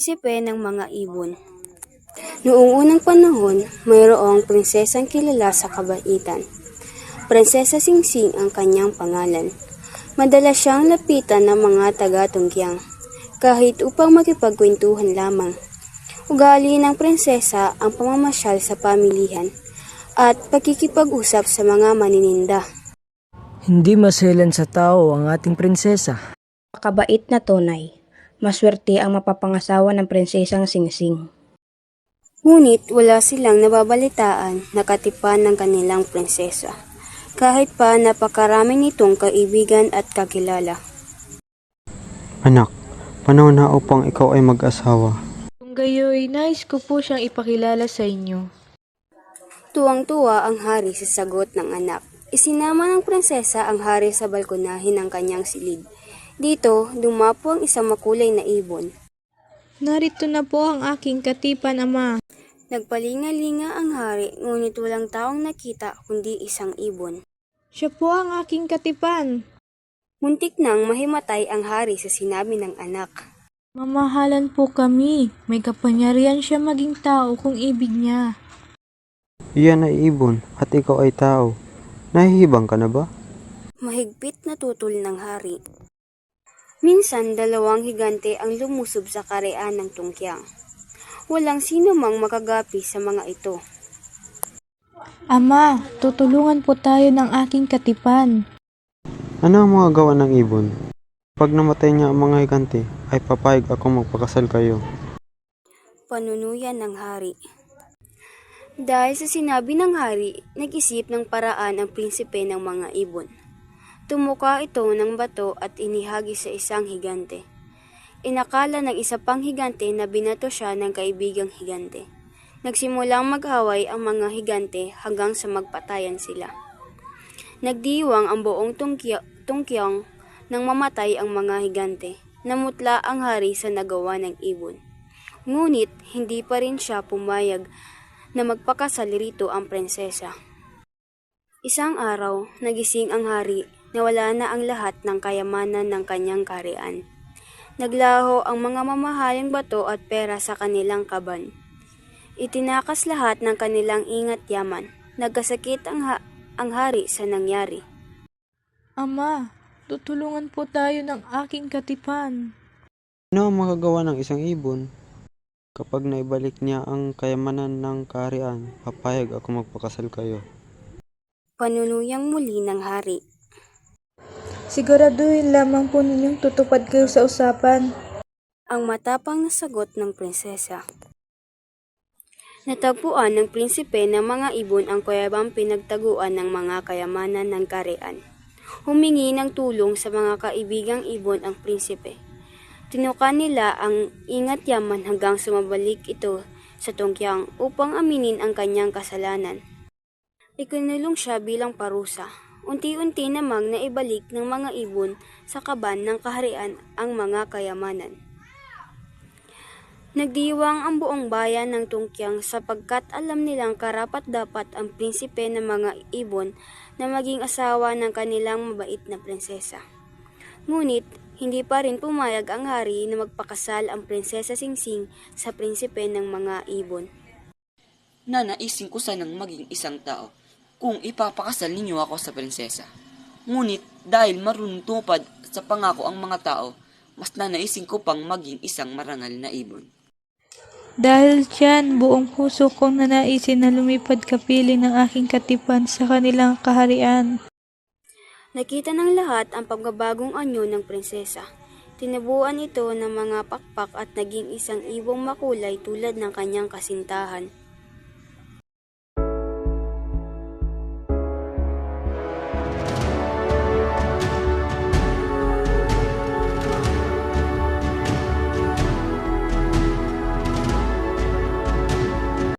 Prinsipe ng mga ibon Noong unang panahon, mayroong prinsesang kilala sa kabaitan. Prinsesa Singsing ang kanyang pangalan. Madalas siyang lapitan ng mga taga-tunggyang, kahit upang makipagkwentuhan lamang. Ugali ng prinsesa ang pamamasyal sa pamilihan at pagkikipag-usap sa mga manininda. Hindi maselan sa tao ang ating prinsesa. Kabait na tunay. Maswerte ang mapapangasawa ng prinsesang Singsing. Ngunit wala silang nababalitaan na katipan ng kanilang prinsesa, kahit pa napakarami nitong kaibigan at kakilala. Anak, panahon na upang ikaw ay mag-asawa. Kung gayoy, nais ko po siyang ipakilala sa inyo. Tuwang-tuwa ang hari sa sagot ng anak. Isinama ng prinsesa ang hari sa balkonahin ng kanyang silid. Dito, dumapo ang isang makulay na ibon. Narito na po ang aking katipan, Ama. Nagpalinga-linga ang hari, ngunit walang taong nakita kundi isang ibon. Siya po ang aking katipan. Muntik nang mahimatay ang hari sa sinabi ng anak. Mamahalan po kami. May kapangyarihan siya maging tao kung ibig niya. Iyan ay ibon at ikaw ay tao. Nahihibang ka na ba? Mahigpit na tutol ng hari. Minsan, dalawang higante ang lumusob sa karean ng tungkyang. Walang sino mang makagapi sa mga ito. Ama, tutulungan po tayo ng aking katipan. Ano ang mga gawa ng ibon? Pag namatay niya ang mga higante, ay papayag ako magpakasal kayo. Panunuyan ng hari. Dahil sa sinabi ng hari, nag-isip ng paraan ang prinsipe ng mga ibon. Tumuka ito ng bato at inihagi sa isang higante. Inakala ng isa pang higante na binato siya ng kaibigang higante. Nagsimulang mag-away ang mga higante hanggang sa magpatayan sila. Nagdiwang ang buong tungkya, tungkyang nang mamatay ang mga higante. Namutla ang hari sa nagawa ng ibon. Ngunit hindi pa rin siya pumayag na magpakasal rito ang prinsesa. Isang araw, nagising ang hari na wala na ang lahat ng kayamanan ng kanyang karian. Naglaho ang mga mamahaling bato at pera sa kanilang kaban. Itinakas lahat ng kanilang ingat yaman. Nagkasakit ang, ha- ang hari sa nangyari. Ama, tutulungan po tayo ng aking katipan. Ano ang magagawa ng isang ibon? Kapag naibalik niya ang kayamanan ng kaharian, papayag ako magpakasal kayo. Panunuyang muli ng hari. Siguraduhin lamang po ninyong tutupad kayo sa usapan. Ang matapang na sagot ng prinsesa. Natagpuan ng prinsipe ng mga ibon ang kuyabang pinagtaguan ng mga kayamanan ng karian. Humingi ng tulong sa mga kaibigang ibon ang prinsipe. Tinukan nila ang ingat yaman hanggang sumabalik ito sa tungkyang upang aminin ang kanyang kasalanan. Ikinulong siya bilang parusa. Unti-unti namang naibalik ng mga ibon sa kaban ng kaharian ang mga kayamanan. Nagdiwang ang buong bayan ng Tungkyang sapagkat alam nilang karapat dapat ang prinsipe ng mga ibon na maging asawa ng kanilang mabait na prinsesa. Ngunit, hindi pa rin pumayag ang hari na magpakasal ang prinsesa Singsing sa prinsipe ng mga ibon. Nanaisin ko sanang maging isang tao kung ipapakasal ninyo ako sa prinsesa. Ngunit dahil marunong tumupad sa pangako ang mga tao, mas nanaisin ko pang maging isang marangal na ibon. Dahil dyan, buong puso kong nanaisin na lumipad kapiling ng aking katipan sa kanilang kaharian. Nakita ng lahat ang pagbabagong anyo ng prinsesa. Tinabuan ito ng mga pakpak at naging isang ibong makulay tulad ng kanyang kasintahan.